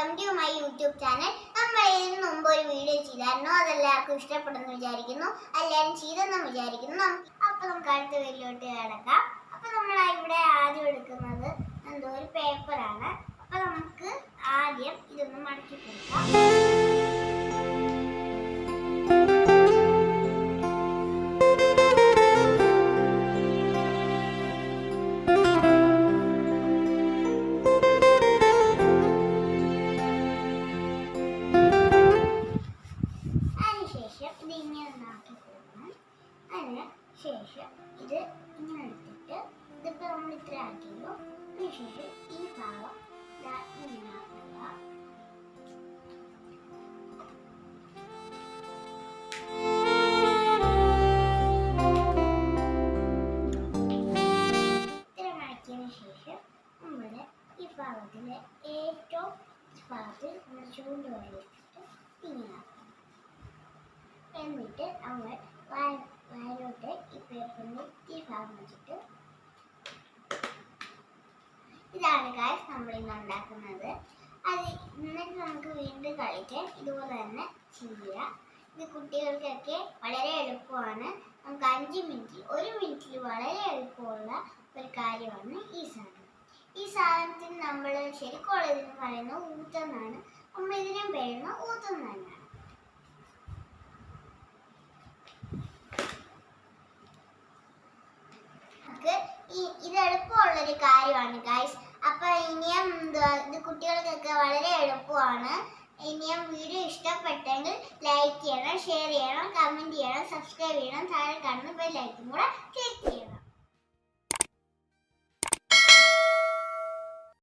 Welcome to my YouTube channel നമ്മൾ ഇതിന് മുമ്പ് ഒരു വീഡിയോ ചെയ്തായിരുന്നു. അതെല്ലാവർക്കും ഇഷ്ടപ്പെടുന്നു വിചാരിക്കുന്നു. എല്ലാവരും ചെയ്തെന്ന് വിചാരിക്കുന്നു. അപ്പൊ നമുക്ക് അടുത്ത വീഡിയോട്ട് കിടക്കാം. അപ്പൊ നമ്മൾ ഇവിടെ ആദ്യം എടുക്കുന്നത് എന്തോ ഒരു പേപ്പറാണ് അപ്പൊ നമുക്ക് ആദ്യം ഇതൊന്ന് മടക്കി കൊടുക്കാം. ശേഷം ഇത് ഇങ്ങനെ എടുത്തിട്ട് ഇതിപ്പോൾ നമ്മൾ ഇത്ര ആക്കിയല്ലോ അതിനുശേഷം ഈ ഭാഗം ഇങ്ങനെ ആക്കുക. ഏറ്റവും ഭാഗത്ത് നമ്മൾ ചൂണ്ട് വരയിട്ടിട്ട് ഇങ്ങനെ എന്നിട്ട് നമ്മൾ വായ- വായിലോട്ട് ഈ പേപ്പറിന്റെ ഈ ഭാഗം വെച്ചിട്ട് ഇതാണ് കാശ് നമ്മൾ ഇന്ന് ഉണ്ടാക്കുന്നത്. അത് എന്നിട്ട് നമുക്ക് വീണ്ടും കളിക്കാൻ ഇതുപോലെ തന്നെ ചെയ്യുക ഇത് കുട്ടികൾക്കൊക്കെ വളരെ എളുപ്പമാണ്. നമുക്ക് അഞ്ച് മിനിറ്റ് ഒരു മിനിറ്റിൽ വളരെ എളുപ്പമുള്ള ഒരു കാര്യമാണ് ഈ സാധനം. ഈ സാധനത്തിന് നമ്മൾ ശരിക്കുള്ള ഇതിന് പറയുന്നത് ഊത്തെന്നാണ് നമ്മൾ ഇതിനും പേരുന്ന ഊത്തെന്ന് നമുക്ക് ഈ ഇത് എളുപ്പമുള്ളൊരു കാര്യമാണ് ഗൈസ് അപ്പൊ ഇനിയും ഇത് കുട്ടികൾക്കൊക്കെ വളരെ എളുപ്പമാണ്. ഇനിയും വീഡിയോ ഇഷ്ടപ്പെട്ടെങ്കിൽ ലൈക്ക് ചെയ്യണം ഷെയർ ചെയ്യണം കമന്റ് ചെയ്യണം സബ്സ്ക്രൈബ് ചെയ്യണം താഴെ കാണുന്ന ബെല്ലൈക്കും കൂടെ ക്ലിക്ക് ചെയ്യണം.